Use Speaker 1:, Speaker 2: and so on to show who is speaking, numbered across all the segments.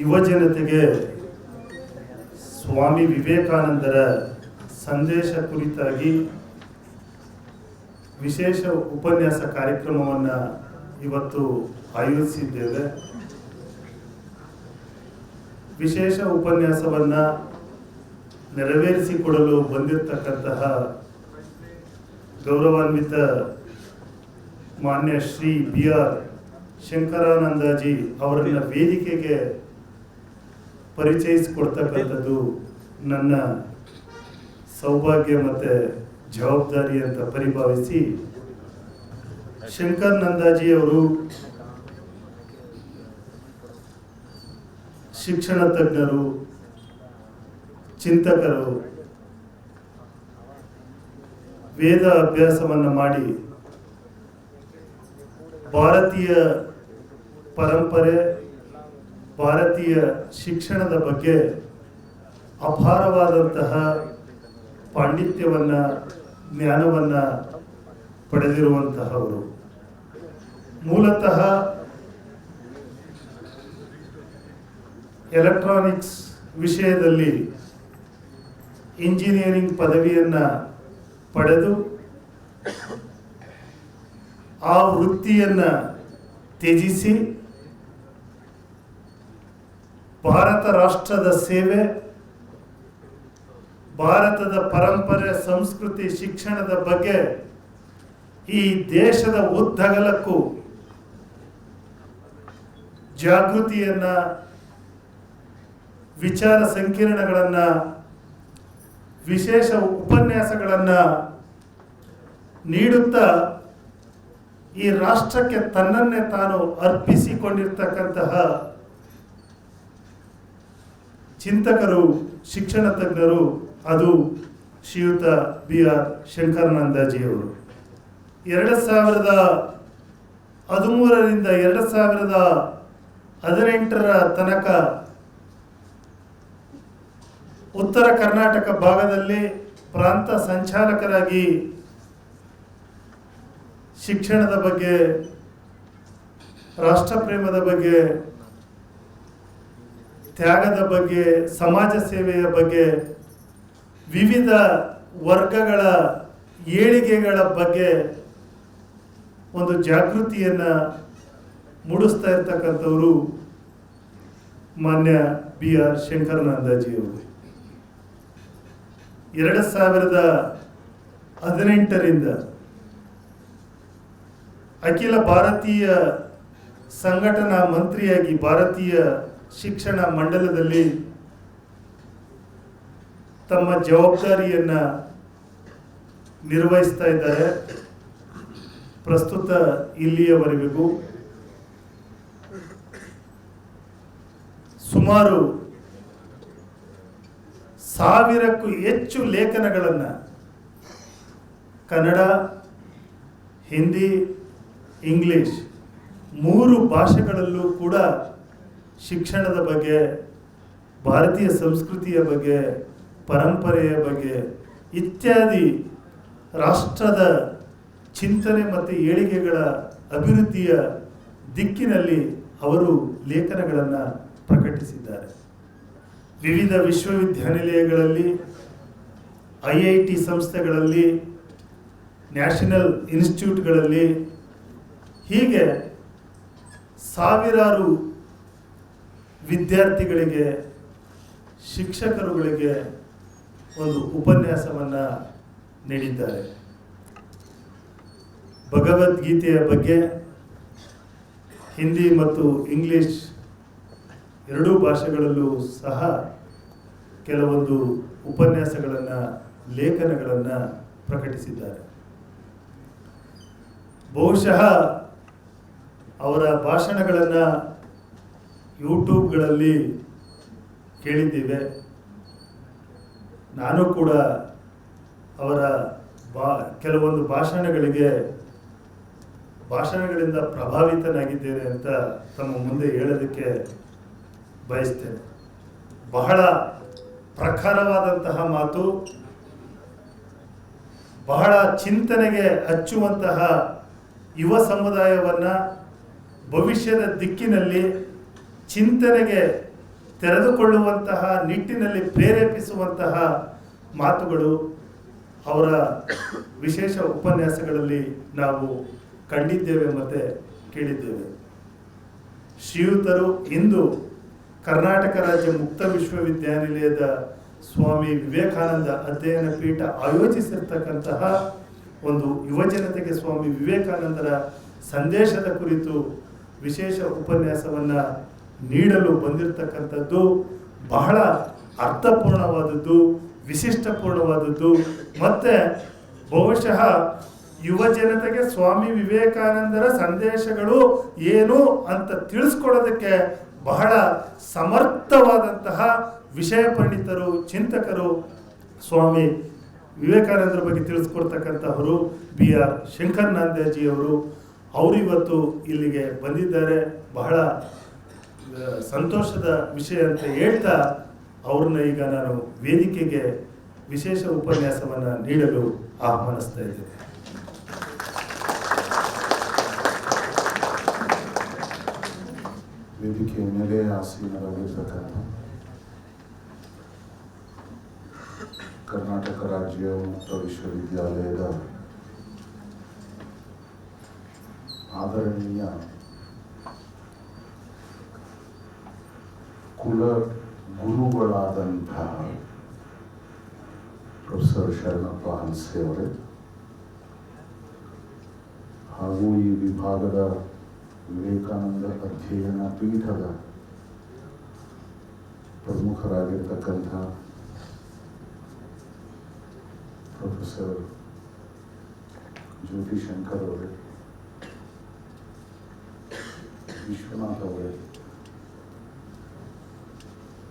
Speaker 1: ಯುವ ಜನತೆಗೆ ಸ್ವಾಮಿ ವಿವೇಕಾನಂದರ ಸಂದೇಶ ಕುರಿತಾಗಿ ವಿಶೇಷ ಉಪನ್ಯಾಸ ಕಾರ್ಯಕ್ರಮವನ್ನು ಇವತ್ತು ಆಯೋಜಿಸಿದ್ದೇವೆ. ವಿಶೇಷ ಉಪನ್ಯಾಸವನ್ನು ನೆರವೇರಿಸಿಕೊಡಲು ಬಂದಿರತಕ್ಕಂತಹ ಗೌರವಾನ್ವಿತ ಮಾನ್ಯ ಶ್ರೀ ಬಿ ಆರ್ ಶಂಕರಾನಂದಜಿ ಅವರನ್ನ ವೇದಿಕೆಗೆ ಪರಿಚಯಿಸಿಕೊಡ್ತಕ್ಕಂಥದ್ದು ನನ್ನ ಸೌಭಾಗ್ಯ ಮತ್ತು ಜವಾಬ್ದಾರಿ ಅಂತ ಪರಿಭಾವಿಸಿ ಶಂಕರ್ ನಂದಾಜಿ ಅವರು ಶಿಕ್ಷಣ ತಜ್ಞರು, ಚಿಂತಕರು ವೇದ ಅಭ್ಯಾಸವನ್ನು ಮಾಡಿ ಭಾರತೀಯ ಪರಂಪರೆ ಭಾರತೀಯ ಶಿಕ್ಷಣದ ಬಗ್ಗೆ ಅಪಾರವಾದಂತಹ ಪಾಂಡಿತ್ಯವನ್ನು, ಜ್ಞಾನವನ್ನು ಪಡೆದಿರುವಂತಹವರು. ಮೂಲತಃ ಎಲೆಕ್ಟ್ರಾನಿಕ್ಸ್ ವಿಷಯದಲ್ಲಿ ಇಂಜಿನಿಯರಿಂಗ್ ಪದವಿಯನ್ನು ಪಡೆದು ಆ ವೃತ್ತಿಯನ್ನು ತ್ಯಜಿಸಿ ಭಾರತ ರಾಷ್ಟ್ರದ ಸೇವೆ, ಭಾರತದ ಪರಂಪರೆ, ಸಂಸ್ಕೃತಿ, ಶಿಕ್ಷಣದ ಬಗ್ಗೆ ಈ ದೇಶದ ಉದ್ದಗಲಕ್ಕೂ ಜಾಗೃತಿಯನ್ನ, ವಿಚಾರ ಸಂಕಿರಣಗಳನ್ನ, ವಿಶೇಷ ಉಪನ್ಯಾಸಗಳನ್ನು ನೀಡುತ್ತಾ ಈ ರಾಷ್ಟ್ರಕ್ಕೆ ತನ್ನನ್ನೇ ತಾನು ಅರ್ಪಿಸಿಕೊಂಡಿರ್ತಕ್ಕಂತಹ ಚಿಂತಕರು, ಶಿಕ್ಷಣ ತಜ್ಞರು, ಅದು ಶ್ರೀಯುತ ಬಿ ಆರ್ ಶಂಕರಾನಂದಜಿಯವರು. ಎರಡು ಸಾವಿರದ ಹದಿಮೂರರಿಂದ ಎರಡು ಸಾವಿರದ ಹದಿನೆಂಟರ ತನಕ ಉತ್ತರ ಕರ್ನಾಟಕ ಭಾಗದಲ್ಲಿ ಪ್ರಾಂತ ಸಂಚಾಲಕರಾಗಿ ಶಿಕ್ಷಣದ ಬಗ್ಗೆ, ರಾಷ್ಟ್ರಪ್ರೇಮದ ಬಗ್ಗೆ ತ್ಯಾಗದ ಬಗ್ಗೆ, ಸಮಾಜ ಸೇವೆಯ ಬಗ್ಗೆ, ವಿವಿಧ ವರ್ಗಗಳ ಏಳಿಗೆಗಳ ಬಗ್ಗೆ ಒಂದು ಜಾಗೃತಿಯನ್ನು ಮೂಡಿಸ್ತಾ ಇರ್ತಕ್ಕಂಥವರು ಮಾನ್ಯ ಬಿ ಆರ್ ಶಂಕರನಾಂದಾಜಿಯವರು ಎರಡು ಸಾವಿರದ ಹದಿನೆಂಟರಿಂದ ಅಖಿಲ ಭಾರತೀಯ ಸಂಘಟನಾ ಮಂತ್ರಿಯಾಗಿ ಭಾರತೀಯ ಶಿಕ್ಷಣ ಮಂಡಲದಲ್ಲಿ ತಮ್ಮ ಜವಾಬ್ದಾರಿಯನ್ನು ನಿರ್ವಹಿಸ್ತಾ ಇದ್ದಾರೆ. ಪ್ರಸ್ತುತ ಇಲ್ಲಿಯವರೆಗೂ ಸುಮಾರು ಸಾವಿರಕ್ಕೂ ಹೆಚ್ಚು ಲೇಖನಗಳನ್ನು ಕನ್ನಡ, ಹಿಂದಿ, ಇಂಗ್ಲಿಷ್ ಮೂರು ಭಾಷೆಗಳಲ್ಲೂ ಕೂಡ ಶಿಕ್ಷಣದ ಬಗ್ಗೆ, ಭಾರತೀಯ ಸಂಸ್ಕೃತಿಯ ಬಗ್ಗೆ, ಪರಂಪರೆಯ ಬಗ್ಗೆ ಇತ್ಯಾದಿ ರಾಷ್ಟ್ರದ ಚಿಂತನೆ ಮತ್ತು ಏಳಿಗೆಗಳ ಅಭಿವೃದ್ಧಿಯ ದಿಕ್ಕಿನಲ್ಲಿ ಅವರು ಲೇಖನಗಳನ್ನು ಪ್ರಕಟಿಸಿದ್ದಾರೆ. ವಿವಿಧ ವಿಶ್ವವಿದ್ಯಾನಿಲಯಗಳಲ್ಲಿ, ಐ ಐ ಟಿ ಸಂಸ್ಥೆಗಳಲ್ಲಿ, ನ್ಯಾಷನಲ್ ಇನ್ಸ್ಟಿಟ್ಯೂಟ್ಗಳಲ್ಲಿ ಹೀಗೆ ಸಾವಿರಾರು ವಿದ್ಯಾರ್ಥಿಗಳಿಗೆ, ಶಿಕ್ಷಕರುಗಳಿಗೆ ಒಂದು ಉಪನ್ಯಾಸವನ್ನು ನೀಡಿದ್ದಾರೆ. ಭಗವದ್ಗೀತೆಯ ಬಗ್ಗೆ ಹಿಂದಿ ಮತ್ತು ಇಂಗ್ಲಿಷ್ ಎರಡೂ ಭಾಷೆಗಳಲ್ಲೂ ಸಹ ಕೆಲವೊಂದು ಉಪನ್ಯಾಸಗಳನ್ನು, ಲೇಖನಗಳನ್ನು ಪ್ರಕಟಿಸಿದ್ದಾರೆ. ಬಹುಶಃ ಅವರ ಭಾಷಣಗಳನ್ನು ಯೂಟ್ಯೂಬ್ಗಳಲ್ಲಿ ಕೇಳಿದ್ದೇವೆ ನಾನು ಕೂಡ ಅವರ ಬಾ, ಕೆಲವೊಂದು ಭಾಷಣಗಳಿಗೆ, ಭಾಷಣಗಳಿಂದ ಪ್ರಭಾವಿತನಾಗಿದ್ದೇನೆ ಅಂತ ತಮ್ಮ ಮುಂದೆ ಹೇಳೋದಕ್ಕೆ ಬಯಸ್ತೇನೆ. ಬಹಳ ಪ್ರಖರವಾದಂತಹ ಮಾತು, ಬಹಳ ಚಿಂತನೆಗೆ ಹಚ್ಚುವಂತಹ ಯುವ ಸಮುದಾಯವನ್ನು ಭವಿಷ್ಯದ ದಿಕ್ಕಿನಲ್ಲಿ ಚಿಂತನೆಗೆ ತೆರೆದುಕೊಳ್ಳುವಂತಹ, ನಿಟ್ಟಿನಲ್ಲಿ ಪ್ರೇರೇಪಿಸುವಂತಹ ಮಾತುಗಳು ಅವರ ವಿಶೇಷ ಉಪನ್ಯಾಸಗಳಲ್ಲಿ ನಾವು ಕಂಡಿದ್ದೇವೆ ಮತ್ತು ಕೇಳಿದ್ದೇವೆ. ಶ್ರೀಯುತರು ಇಂದು ಕರ್ನಾಟಕ ರಾಜ್ಯ ಮುಕ್ತ ವಿಶ್ವವಿದ್ಯಾನಿಲಯದ ಸ್ವಾಮಿ ವಿವೇಕಾನಂದ ಅಧ್ಯಯನ ಪೀಠ ಆಯೋಜಿಸಿರ್ತಕ್ಕಂತಹ ಒಂದು ಯುವಜನತೆಗೆ ಸ್ವಾಮಿ ವಿವೇಕಾನಂದರ ಸಂದೇಶದ ಕುರಿತು ವಿಶೇಷ ಉಪನ್ಯಾಸವನ್ನು ನೀಡಲು ಬಂದಿರತಕ್ಕಂಥದ್ದು ಬಹಳ ಅರ್ಥಪೂರ್ಣವಾದದ್ದು, ವಿಶಿಷ್ಟಪೂರ್ಣವಾದದ್ದು. ಮತ್ತು ಬಹುಶಃ ಯುವ ಜನತೆಗೆ ಸ್ವಾಮಿ ವಿವೇಕಾನಂದರ ಸಂದೇಶಗಳು ಏನು ಅಂತ ತಿಳಿಸ್ಕೊಡೋದಕ್ಕೆ ಬಹಳ ಸಮರ್ಥವಾದಂತಹ ವಿಷಯ ಪಂಡಿತರು, ಚಿಂತಕರು ಸ್ವಾಮಿ ವಿವೇಕಾನಂದರ ಬಗ್ಗೆ ತಿಳಿಸ್ಕೊಡ್ತಕ್ಕಂಥವರು ಬಿ ಆರ್ ಶಂಕರ್ ನಾಂದೇಜಿಯವರು. ಅವರು ಇವತ್ತು ಇಲ್ಲಿಗೆ ಬಂದಿದ್ದಾರೆ. ಬಹಳ ಸಂತೋಷದ ವಿಷಯ ಅಂತ ಹೇಳ್ತಾ ಅವ್ರನ್ನ ಈಗ ನಾನು ವೇದಿಕೆಗೆ ವಿಶೇಷ ಉಪನ್ಯಾಸವನ್ನು ನೀಡಲು ಆಹ್ವಾನಿಸ್ತಾ ಇದ್ದೇನೆ.
Speaker 2: ವೇದಿಕೆಯ ಮೇಲೆ ಆಸೀನರಾಗಿರ್ತಕ್ಕಂಥ ಕರ್ನಾಟಕ ರಾಜ್ಯ ಮುಕ್ತ ವಿಶ್ವವಿದ್ಯಾಲಯದ ಆದರಣೀಯ ಕುಲ ಗುರುಗಳಾದಂತಹ ಪ್ರೊಫೆಸರ್ ಶರಣಪ್ಪ ಹನ್ಸೆ ಅವರೇ ಹಾಗೂ ಈ ವಿಭಾಗದ ವಿವೇಕಾನಂದ ಅಧ್ಯಯನ ಪೀಠದ ಪ್ರಮುಖರಾಗಿರ್ತಕ್ಕಂಥ ಪ್ರೊಫೆಸರ್ ಜ್ಯೋತಿ ಶಂಕರ್ ಅವರೇ ವಿಶ್ವನಾಥ್ ಅವರೇ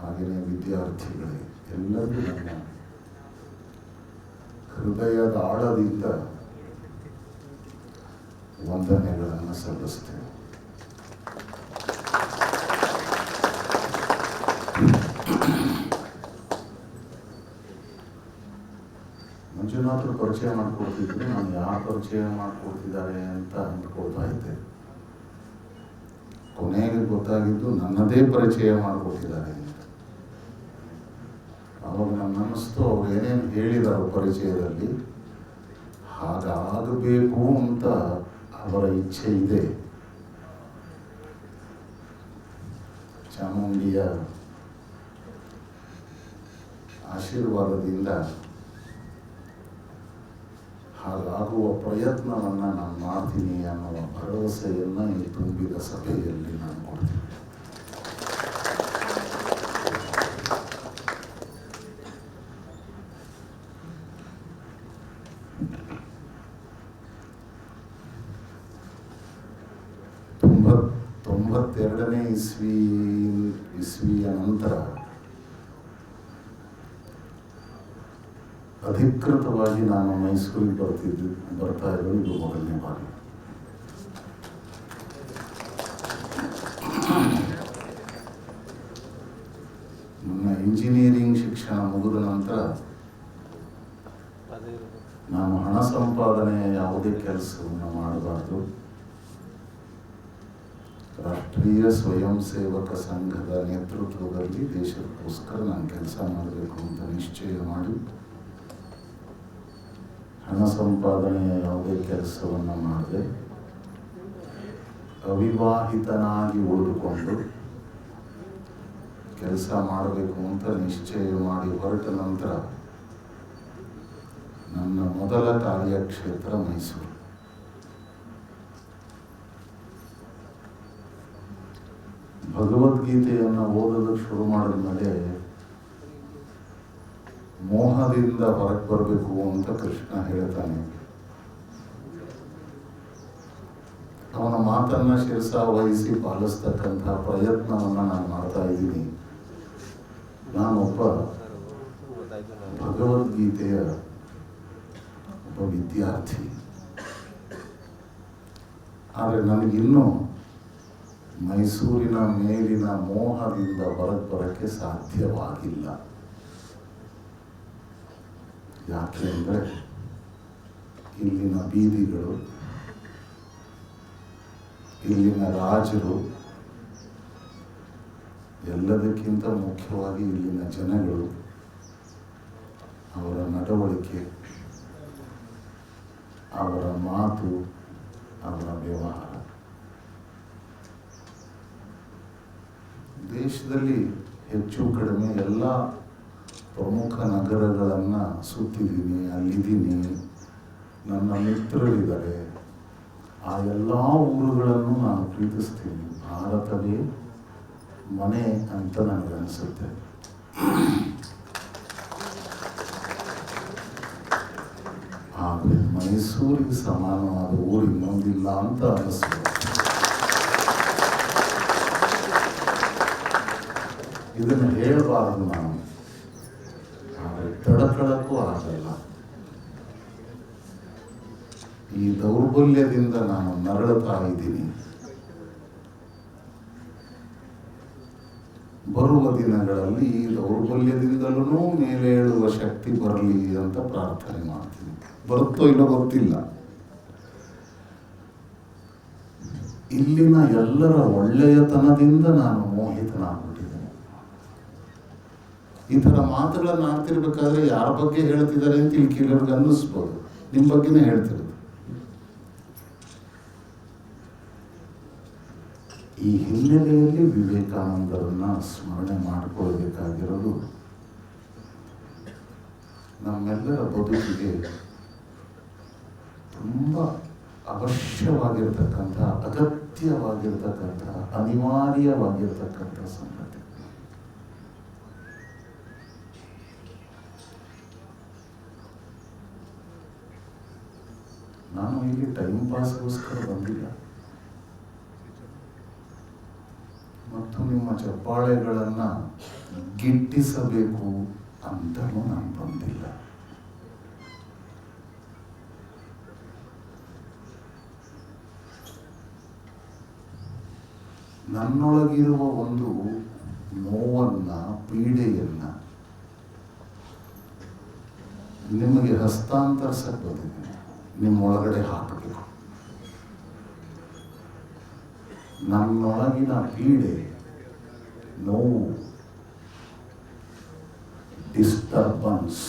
Speaker 2: ಹಾಗೆಯೇ ವಿದ್ಯಾರ್ಥಿಗಳೇ ಎಲ್ಲರಿಗೂ ನನ್ನ ಹೃದಯದ ಆಳದಿಂದ ವಂದನೆಗಳನ್ನು ಸಲ್ಲಿಸ್ತೇವೆ ಮಂಜುನಾಥರು ಪರಿಚಯ ಮಾಡಿಕೊಡ್ತಿದ್ರು, ನಾನು ಯಾರು ಪರಿಚಯ ಮಾಡಿಕೊಡ್ತಿದ್ದಾರೆ ಅಂತ ಅಂದ್ಕೊಳ್ತಾ ಇದ್ದೆ. ಕೊನೆಗೆ ಗೊತ್ತಾಗಿದ್ದು ನನ್ನದೇ ಪರಿಚಯ ಮಾಡಿಕೊಟ್ಟಿದ್ದಾರೆ ಅವಾಗ ನನ್ನ ಅನ್ನಿಸ್ತು ಅವ್ರು ಏನೇನು ಹೇಳಿದಾರೋ ಪರಿಚಯದಲ್ಲಿ ಹಾಗಾಗಬೇಕು ಅಂತ ಅವರ ಇಚ್ಛೆ ಇದೆ. ಚಾಮುಂಡಿಯ ಆಶೀರ್ವಾದದಿಂದ ಹಾಗಾಗುವ ಪ್ರಯತ್ನವನ್ನು ನಾನು ಮಾಡ್ತೀನಿ ಅನ್ನುವ ಭರವಸೆಯನ್ನು ಈ ತುಂಬಿದ ಸಭೆಯಲ್ಲಿ ನಾನು ಅಧಿಕೃತವಾಗಿ ನಾನು ಮೈಸೂರಿಗೆ ಬರ್ತಿದ್ದು. ಬರ್ತಾ ಇರೋದು ಇದು ಮೊದಲನೇ ಬಾರಿ. ನನ್ನ ಇಂಜಿನಿಯರಿಂಗ್ ಶಿಕ್ಷಣ ಮುಗಿದ ನಂತರ ನಾನು ಹಣ ಸಂಪಾದನೆ ಯಾವುದೇ ಕೆಲಸವನ್ನು ಮಾಡಬಾರ್ದು. ರಾಷ್ಟ್ರೀಯ ಸ್ವಯಂ ಸೇವಕ ಸಂಘದ ನೇತೃತ್ವದಲ್ಲಿ ದೇಶಕ್ಕೋಸ್ಕರ ನಾನು ಕೆಲಸ ಮಾಡಬೇಕು ಅಂತ ನಿಶ್ಚಯ ಮಾಡಿ ಹಣ ಸಂಪಾದನೆಯ ಯಾವುದೇ ಕೆಲಸವನ್ನು ಮಾಡದೆ ಅವಿವಾಹಿತನಾಗಿ ಉಳಿದುಕೊಂಡು ಕೆಲಸ ಮಾಡಬೇಕು ಅಂತ ನಿಶ್ಚಯ ಮಾಡಿ ಹೊರಟ ನಂತರ ನನ್ನ ಮೊದಲ ಕಾರ್ಯಕ್ಷೇತ್ರ ಮೈಸೂರು. ಭಗವದ್ಗೀತೆಯನ್ನು ಓದಲು ಶುರು ಮಾಡಿದ ಮೇಲೆ ಮೋಹದಿಂದ ಹೊರಗೆ ಬರಬೇಕು ಅಂತ ಕೃಷ್ಣ ಹೇಳ್ತಾನೆ. ಅವನ ಮಾತನ್ನ ಶಿರಸ ವಹಿಸಿ ಪಾಲಿಸ್ತಕ್ಕಂಥ ಪ್ರಯತ್ನವನ್ನು ನಾನು ಮಾಡ್ತಾ ಇದ್ದೀನಿ. ನಾನೊಬ್ಬ ಭಗವದ್ಗೀತೆಯ ಒಬ್ಬ ವಿದ್ಯಾರ್ಥಿ. ಆದರೆ ನನಗಿನ್ನೂ ಮೈಸೂರಿನ ಮೇಲಿನ ಮೋಹದಿಂದ ಹೊರಗೆ ಬರಕ್ಕೆ ಸಾಧ್ಯವಾಗಿಲ್ಲ. ಯಾಕೆ ಅಂದರೆ ಇಲ್ಲಿನ ಬೀದಿಗಳು, ಇಲ್ಲಿನ ರಾಜರು ಎಲ್ಲದಕ್ಕಿಂತ ಮುಖ್ಯವಾಗಿ ಇಲ್ಲಿನ ಜನಗಳು ಅವರ ನಡವಳಿಕೆ, ಅವರ ಮಾತು, ಅವರ ವ್ಯವಹಾರ. ದೇಶದಲ್ಲಿ ಹೆಚ್ಚು ಕಡಿಮೆ ಎಲ್ಲ ಪ್ರಮುಖ ನಗರಗಳನ್ನು ಸುತ್ತಿದ್ದೀನಿ, ಅಲ್ಲಿದ್ದೀನಿ. ನನ್ನ ಮಿತ್ರರಿದ್ದಾರೆ. ಆ ಎಲ್ಲ ಊರುಗಳನ್ನು ನಾನು ಪ್ರೀತಿಸ್ತೀನಿ. ಭಾರತವೇ ಮನೆ ಅಂತ ನನಗನ್ಸುತ್ತೆ. ಆದರೆ ಮೈಸೂರಿಗೆ ಸಮಾನವಾದ ಊರು ಇನ್ನೊಂದಿಲ್ಲ ಅಂತ ಅನಿಸ್ತು ಇದನ್ನು ಹೇಳಬಾರದು ನಾನು. ತಡಕಳಕ್ಕೂ ಆಗಲ್ಲ ಈ ದೌರ್ಬಲ್ಯದಿಂದ ನಾನು ನರಳುತ್ತಾ ಇದ್ದೀನಿ ಬರುವ ದಿನಗಳಲ್ಲಿ ಈ ದೌರ್ಬಲ್ಯದಿಂದಲೂ ಮೇಲೇಳುವ ಶಕ್ತಿ ಬರಲಿ ಅಂತ ಪ್ರಾರ್ಥನೆ ಮಾಡ್ತೀನಿ ಬರುತ್ತೋ ಇಲ್ಲೋ ಗೊತ್ತಿಲ್ಲ ಇಲ್ಲಿನ ಎಲ್ಲರ ಒಳ್ಳೆಯತನದಿಂದ ನಾನು ಮೋಹಿತನಾಗ್ಬಿಟ್ಟಿದ್ದೇನೆ ಈ ಥರ ಮಾತುಗಳನ್ನು ಆಡ್ತಿರ್ಬೇಕಾದ್ರೆ ಯಾರ ಬಗ್ಗೆ ಹೇಳ್ತಿದ್ದಾರೆ ಅಂತ ಇಲ್ಲಿ ಕೆಲವ್ರಿಗೆ ಅನ್ನಿಸ್ಬೋದು. ನಿಮ್ಮ ಬಗ್ಗೆನೇ ಹೇಳ್ತಿರೋದು. ಈ ಹಿನ್ನೆಲೆಯಲ್ಲಿ ವಿವೇಕಾನಂದರನ್ನ ಸ್ಮರಣೆ ಮಾಡಿಕೊಳ್ಬೇಕಾಗಿರೋದು ನಮ್ಮೆಲ್ಲರ ಬದುಕಿಗೆ ತುಂಬ ಅವಶ್ಯವಾಗಿರ್ತಕ್ಕಂಥ, ಅಗತ್ಯವಾಗಿರ್ತಕ್ಕಂಥ, ಅನಿವಾರ್ಯವಾಗಿರ್ತಕ್ಕಂಥ ಸಂಗತಿ ನಾನು ಇಲ್ಲಿ ಟೈಮ್ ಪಾಸ್ಗೋಸ್ಕರ ಬಂದಿಲ್ಲ. ಮತ್ತು ನಿಮ್ಮ ಚಪ್ಪಾಳೆಗಳನ್ನ ಗಿಟ್ಟಿಸಬೇಕು ಅಂತಲೂ ನಾನು ಬಂದಿಲ್ಲ. ನನ್ನೊಳಗಿರುವ ಒಂದು ನೋವನ್ನ, ಪೀಡೆಯನ್ನ ನಿಮಗೆ ಹಸ್ತಾಂತರಿಸಕ್ಕೆ ಬಂದಿದ್ದೀನಿ ನಿಮ್ಮೊಳಗಡೆ ಹಾಕಬೇಕು. ನಮ್ಮೊಳಗಿನ ಪೀಡೆ ನೋವು ಡಿಸ್ಟರ್ಬನ್ಸ್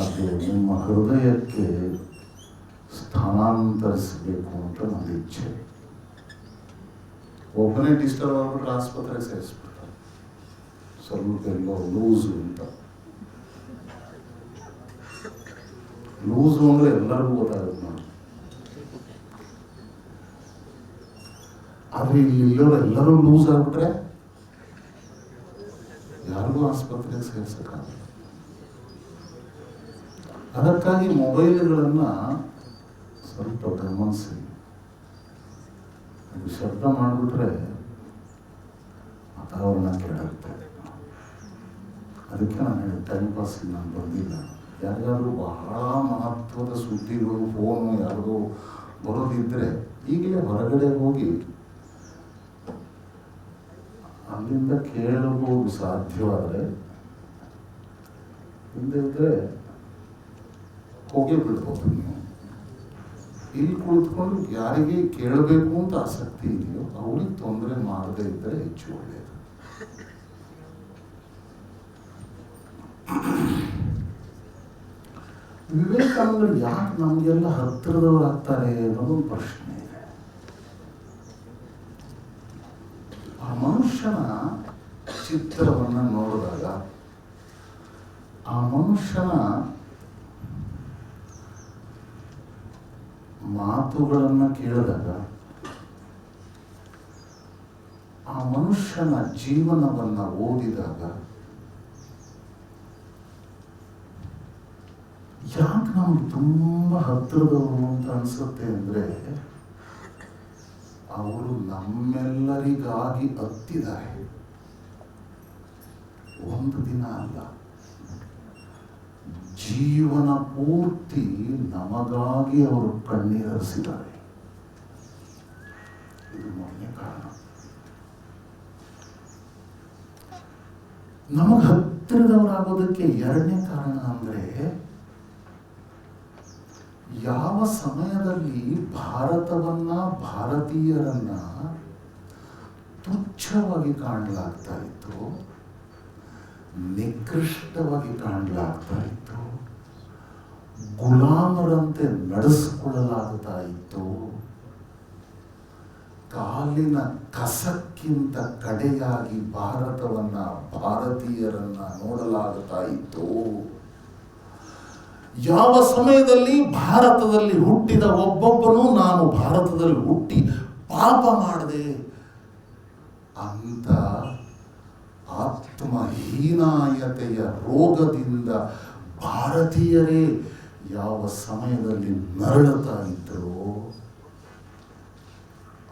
Speaker 2: ಅದು ನಿಮ್ಮ ಹೃದಯಕ್ಕೆ ಸ್ಥಾನಾಂತರಿಸಬೇಕು ಅಂತ ನನ್ನ ಇಚ್ಛೆ. ಒಬ್ಬನೇ ಡಿಸ್ಟರ್ಬ್ ಆಗ್ಬಿಟ್ರೆ ಆಸ್ಪತ್ರೆಗೆ ಸೇರಿಸ್ಬಿಡ್ತಾರೆ. ಸ್ವಲ್ಪ ಎಲ್ಲೋ ಲೂಸು ಅಂತ. ಲೂಸು ಅಂದ್ರೆ ಎಲ್ಲರಿಗೂ ಗೊತ್ತಾಗುತ್ತೆ ನೋಡಿ. ಆದ್ರೆ ಎಲ್ಲರೂ ಲೂಸ್ ಆಗ್ಬಿಟ್ರೆ ಯಾರಿಗೂ ಆಸ್ಪತ್ರೆಗೆ ಸೇರ್ಸಕ್ಕಾಗಲ್ಲ. ಅದಕ್ಕಾಗಿ ಮೊಬೈಲ್ಗಳನ್ನು ಸ್ವಲ್ಪ ಗಮನಿಸಿ. ಅದು ಶಬ್ದ ಮಾಡಿಬಿಟ್ರೆ ವಾತಾವರಣ ಕೆಡುತ್ತೆ ಅದಕ್ಕೆ ನಾನು ಟೈಮ್ ಪಾಸಿಗೆ ನಾನು ಬಂದಿಲ್ಲ. ಯಾರಿಗಾದ್ರೂ ಬಹಳ ಮಹತ್ವದ ಸುದ್ದಿಗಳು ಫೋನು ಯಾರಿಗೂ ಬರೋದಿದ್ರೆ ಈಗಲೇ ಹೊರಗಡೆ ಹೋಗಿ ಅಲ್ಲಿಂದ ಕೇಳಬಹುದು ಸಾಧ್ಯವಾದರೆ. ಇದ್ದರೆ ಹೋಗಿ ಬಿಡ್ಬೋದು ನೀವು. ಇಲ್ಲಿ ಕುಳಿತುಕೊಂಡು ಯಾರಿಗೆ ಕೇಳಬೇಕು ಅಂತ ಆಸಕ್ತಿ ಇದೆಯೋ ಅವ್ರಿಗೆ ತೊಂದರೆ ಮಾಡದೇ ಇದ್ದರೆ ಹೆಚ್ಚು ಒಳ್ಳೆಯದು ವಿವೇಕಾನಂದರು ಯಾಕೆ ನಮಗೆಲ್ಲ ಹತ್ತಿರದವ್ರು ಆಗ್ತಾರೆ ಅನ್ನೋದೊಂದು ಪ್ರಶ್ನೆ ಇದೆ. ಆ ಮನುಷ್ಯನ ಚಿತ್ರವನ್ನು ನೋಡಿದಾಗ ಆ ಮನುಷ್ಯನ ಮಾತುಗಳನ್ನು ಕೇಳಿದಾಗ ಆ ಮನುಷ್ಯನ ಜೀವನವನ್ನು ಓದಿದಾಗ ಯಾಕೆ ನಮ್ಗೆ ತುಂಬ ಹತ್ತಿರದವರು ಅಂತ ಅನ್ಸುತ್ತೆ ಅಂದ್ರೆ ಅವರು ನಮ್ಮೆಲ್ಲರಿಗಾಗಿ ಹತ್ತಿದ್ದಾರೆ. ಒಂದು ದಿನ ಅಲ್ಲ. ಜೀವನ ಪೂರ್ತಿ ನಮಗಾಗಿ ಅವರು ಕಣ್ಣೀರಿಸಿದ್ದಾರೆ ಇದು ಮೊದಲನೇ ಕಾರಣ. ನಮಗೆ ಹತ್ತಿರದವರಾಗೋದಕ್ಕೆ ಎರಡನೇ ಕಾರಣ ಅಂದ್ರೆ ಯಾವ ಸಮಯದಲ್ಲಿ ಭಾರತವನ್ನ ಭಾರತೀಯರನ್ನ ತುಚ್ಛವಾಗಿ ಕಾಣಲಾಗ್ತಾ ಇತ್ತು? ನಿಕೃಷ್ಟವಾಗಿ ಕಾಣಲಾಗ್ತಾ ಇತ್ತು? ಗುಲಾಮರಂತೆ ನಡೆಸಿಕೊಳ್ಳಲಾಗ್ತಾ ಇತ್ತು? ಕಾಲಿನ ಕಸಕ್ಕಿಂತ ಕಡೆಯಾಗಿ ಭಾರತವನ್ನ ಭಾರತೀಯರನ್ನ ನೋಡಲಾಗ್ತಾ ಇತ್ತು? ಯಾವ ಸಮಯದಲ್ಲಿ ಭಾರತದಲ್ಲಿ ಹುಟ್ಟಿದ ಒಬ್ಬೊಬ್ಬನು ನಾನು ಭಾರತದಲ್ಲಿ ಹುಟ್ಟಿ ಪಾಪ ಮಾಡಿದೆ ಅಂತ ಆತ್ಮಹೀನಾಯತೆಯ ರೋಗದಿಂದ ಭಾರತೀಯರೇ ಯಾವ ಸಮಯದಲ್ಲಿ ನರಳುತ್ತಾ ಇದ್ದರೋ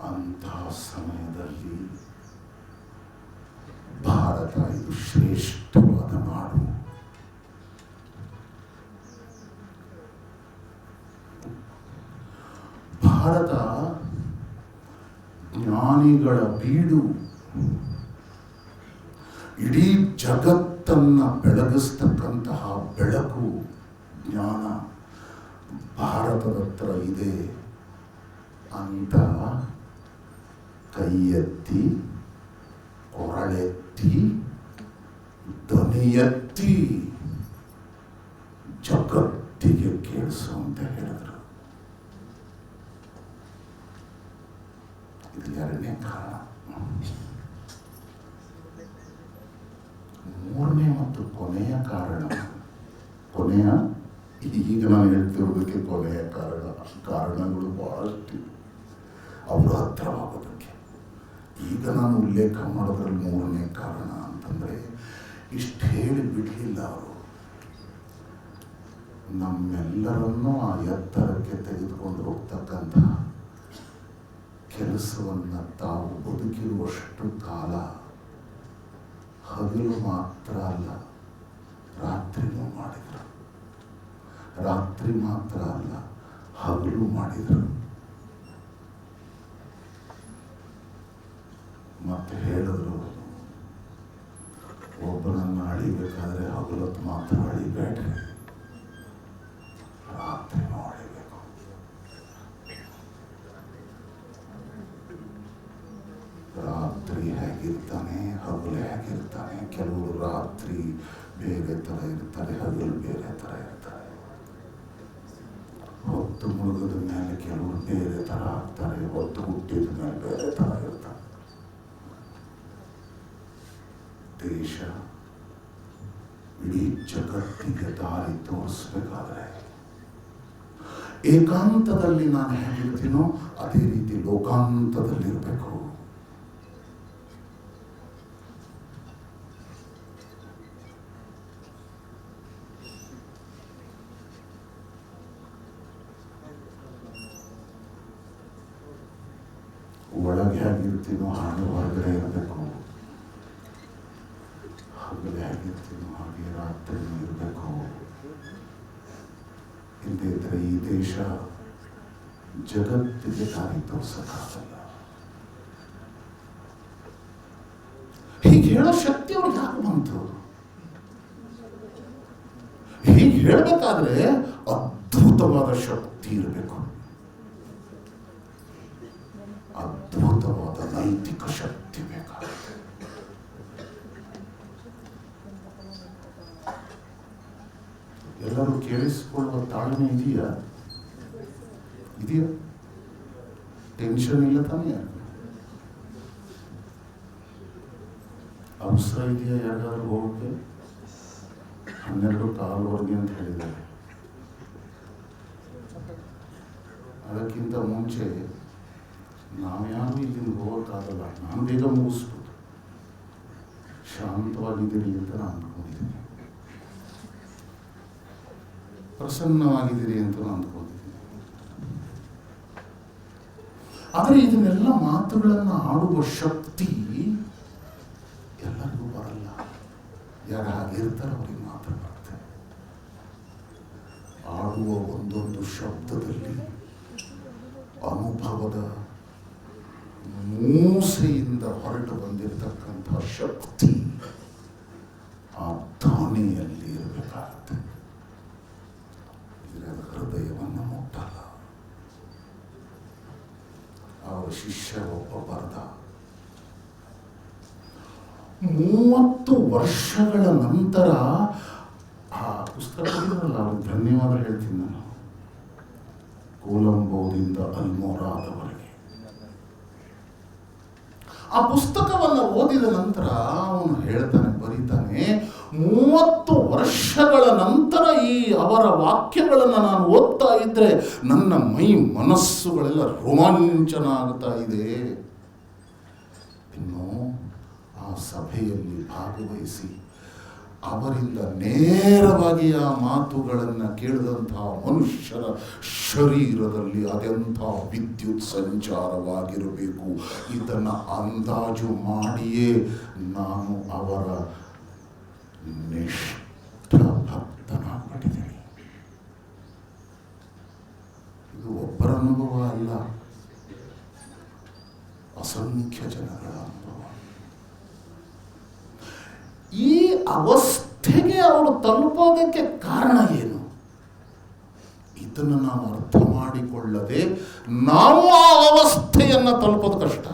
Speaker 2: ಅಂತಹ ಸಮಯದಲ್ಲಿ ಭಾರತ ಇದು ಶ್ರೇಷ್ಠವಾದ ನಾಡು. ಭಾರತ ಜ್ಞಾನಿಗಳ ಬೀಡು. ಇಡೀ ಜಗತ್ತನ್ನ ಬೆಳಗಿಸ್ತಕ್ಕಂತಹ ಬೆಳಕು ಜ್ಞಾನ ಭಾರತದತ್ರ ಇದೆ ಅಂತ ಕೈ ಎತ್ತಿ ಕೊರಳೆತ್ತಿ ಧ್ವನಿ ಎತ್ತಿ ಜಗತ್ತಿಗೆ ಕೇಳಿಸು ಅಂತ ಹೇಳಿದ್ರು ಇದು ಎರಡನೇ ಕಾರಣ ಮೂರನೇ ಮತ್ತು ಕೊನೆಯ ಕಾರಣ. ಕೊನೆಯ ಈಗ ನಾನು ಹೇಳ್ತಿರೋದಕ್ಕೆ ಕೊನೆಯ ಕಾರಣ. ಕಾರಣಗಳು ಬಹಳಷ್ಟು ಅವರು ಹತ್ತಿರವಾಗೋದಕ್ಕೆ ಈಗ ನಾನು ಉಲ್ಲೇಖ ಮಾಡೋದ್ರಲ್ಲಿ ಮೂರನೇ ಕಾರಣ ಅಂತಂದ್ರೆ, ಇಷ್ಟು ಹೇಳಿ ಬಿಡಲಿಲ್ಲ ಅವರು. ನಮ್ಮೆಲ್ಲರನ್ನೂ ಆ ಎತ್ತರಕ್ಕೆ ತೆಗೆದುಕೊಂಡು ಹೋಗ್ತಕ್ಕಂತಹ ಕೆಲಸವನ್ನು ತಾವು ಬದುಕಿರುವಷ್ಟು ಕಾಲ ಹಗಲು ಮಾತ್ರ ಅಲ್ಲ, ರಾತ್ರಿನೂ ಮಾಡಿದರು. ರಾತ್ರಿ ಮಾತ್ರ ಅಲ್ಲ, ಹಗಲು ಮಾಡಿದರು. ಮತ್ತೆ ಹೇಳಿದ್ರು, ಒಬ್ಬನನ್ನು ಅಳಿಬೇಕಾದ್ರೆ ಹಗಲೊತ್ತು ಮಾತ್ರ ಅಳಿಬೇಡ್ರಿ ರಾತ್ರಿನೂ ಅಳಿಬೇಕು ರಾತ್ರಿ ಹೇಗಿರ್ತಾನೆ ಹಗಲು ಹೇಗಿರ್ತಾನೆ ಕೆಲವರು ರಾತ್ರಿ ಬೇರೆ ಥರ ಇರ್ತಾರೆ ಹಗಲು ಬೇರೆ ಥರ ಇರ್ತಾರೆ ಹೊತ್ತು ಮುಳುಗಿದ ಮೇಲೆ ಕೆಲವರು ಬೇರೆ ಥರ ಆಗ್ತಾರೆ ಹೊತ್ತು ಹುಟ್ಟಿದ ಮೇಲೆ ಬೇರೆ ಥರ ಇರ್ತಾರೆ. ದೇಶ ಇಡೀ ಜಗತ್ತಿಗೆ ದಾರಿ ತೋರಿಸ್ಬೇಕಾದ್ರೆ, ಏಕಾಂತದಲ್ಲಿ ನಾನು ಹೇಗಿರ್ತೀನೋ ಅದೇ ರೀತಿ ಲೋಕಾಂತದಲ್ಲಿರಬೇಕು ಒಳಗೆ ಹೇಗಿರ್ತೀನೋ ಹಾಗೆ ಹೊರಗಡೆ ಇರಬೇಕು ಹಗಲು ಹೇಗಿರ್ತೀನೋ ಹಾಗೆ ರಾತ್ರಿ ಇರಬೇಕು ಇಲ್ಲದೆ ಇದ್ರೆ ಈ ದೇಶ ಜಗತ್ತಿಗೆ ದಾರಿ ತೋರ್ಸಕ್ಕಾಗಲ್ಲ ಹೀಗೆ ಹೇಳೋ ಶಕ್ತಿ ಅವ್ರಿಗೆ ಯಾಕೆ ಬಂತು ಹೀಗೆ ಹೇಳಬೇಕಾದ್ರೆ ಅದ್ಭುತವಾದ ಶಕ್ತಿ ಇರಬೇಕು ಅದ್ಭುತವಾದ ನೈತಿಕ ಶಕ್ತಿ ಬೇಕಾಗುತ್ತೆ ಎಲ್ಲರೂ ಕೇಳಿಸಿಕೊಳ್ಳುವ ತಾಳ್ಮೆ ಇದೆಯಾ ಇದೆಯಾ? ಟೆನ್ಷನ್ ಇಲ್ಲ ತಾನೇ? ಅವಸರ ಇದೆಯಾ ಯಾರಾದರೂ ಹೋಗೋಕ್ಕೆ ಹನ್ನೆರಡು ಕಾಲುವರೆಗೆ ಅಂತ ಹೇಳಿದ್ದಾರೆ. ಅದಕ್ಕಿಂತ ಮುಂಚೆ ನಾವ್ಯಾರು ಇಲ್ಲಿಂದ ಹೋಗೋಕ್ಕಾಗಲ್ಲ. ನಾನು ಬೇಗ ಮುಗಿಸ್ಬೋದು ಶಾಂತವಾಗಿದ್ದೀರಿ ಅಂತ ನಾನು ಅಂದ್ಕೊಂಡಿದ್ದೀನಿ ಪ್ರಸನ್ನವಾಗಿದ್ದೀರಿ ಅಂತ ನಾನು ಅಂದ್ಕೊಂಡಿದ್ದೀನಿ ಆದರೆ ಇದನ್ನೆಲ್ಲ ಮಾತುಗಳನ್ನು ಆಡುವ ಶಕ್ತಿ ಎಲ್ಲರಿಗೂ ಬರಲ್ಲ. ಯಾರು ಹಾಗಿರ್ತಾರೆ ಅವರಿಗೆ ಮಾತ್ರ ಬರ್ತದೆ ಆಡುವ ಒಂದೊಂದು ಶಬ್ದದಲ್ಲಿ ಅನುಭವದ ಮೂಸೆಯಿಂದ ಹೊರಟು ಬಂದಿರತಕ್ಕಂಥ ಶಕ್ತಿ ಆ ಧ್ವನಿಯಲ್ಲಿ ಅವರ ಶಿಷ್ಯ ಒಬ್ಬ ಬರೆದ ಮೂವತ್ತು ವರ್ಷಗಳ ನಂತರ ಆ ಪುಸ್ತಕ ಧನ್ಯವಾದ ಹೇಳ್ತೀನಿ ನಾನು. ಕೊಲಂಬೋದಿಂದ ಅಲ್ಮೋರಾದವರೆಗೆ. ಆ ಪುಸ್ತಕವನ್ನು ಓದಿದ ನಂತರ ಅವನು ಹೇಳ್ತಾನೆ ಮೂವತ್ತು ವರ್ಷಗಳ ನಂತರ ಈ ಅವರ ವಾಕ್ಯಗಳನ್ನು ನಾನು ಓದ್ತಾ ಇದ್ದರೆ ನನ್ನ ಮೈ ಮನಸ್ಸುಗಳೆಲ್ಲ ರೋಮಾಂಚನ ಆಗ್ತಾ ಇದೆ. ಇನ್ನು ಆ ಸಭೆಯಲ್ಲಿ ಭಾಗವಹಿಸಿ ಅವರಿಂದ ನೇರವಾಗಿ ಆ ಮಾತುಗಳನ್ನು ಕೇಳಿದಂತಹ ಮನುಷ್ಯರ ಶರೀರದಲ್ಲಿ ಅದೆಂಥ ವಿದ್ಯುತ್ ಸಂಚಾರವಾಗಿರಬೇಕು. ಇದನ್ನು ಅಂದಾಜು ಮಾಡಿಯೇ ನಾನು ಅವರ ನಿಷ್ಠ ಭಕ್ತನಾಗ್ಬಿಟ್ಟಿದ್ದೀನಿ ಇದು ಒಬ್ಬರ ಅನುಭವ ಅಲ್ಲ, ಅಸಂಖ್ಯ ಜನಗಳ ಅನುಭವ. ಈ ಅವಸ್ಥೆಗೆ ಅವರು ತಲುಪೋದಕ್ಕೆ ಕಾರಣ ಏನು? ಇದನ್ನು ನಾವು ಅರ್ಥ ಮಾಡಿಕೊಳ್ಳದೆ ನಾವು ಆ ಅವಸ್ಥೆಯನ್ನು ತಲುಪೋದು ಕಷ್ಟ.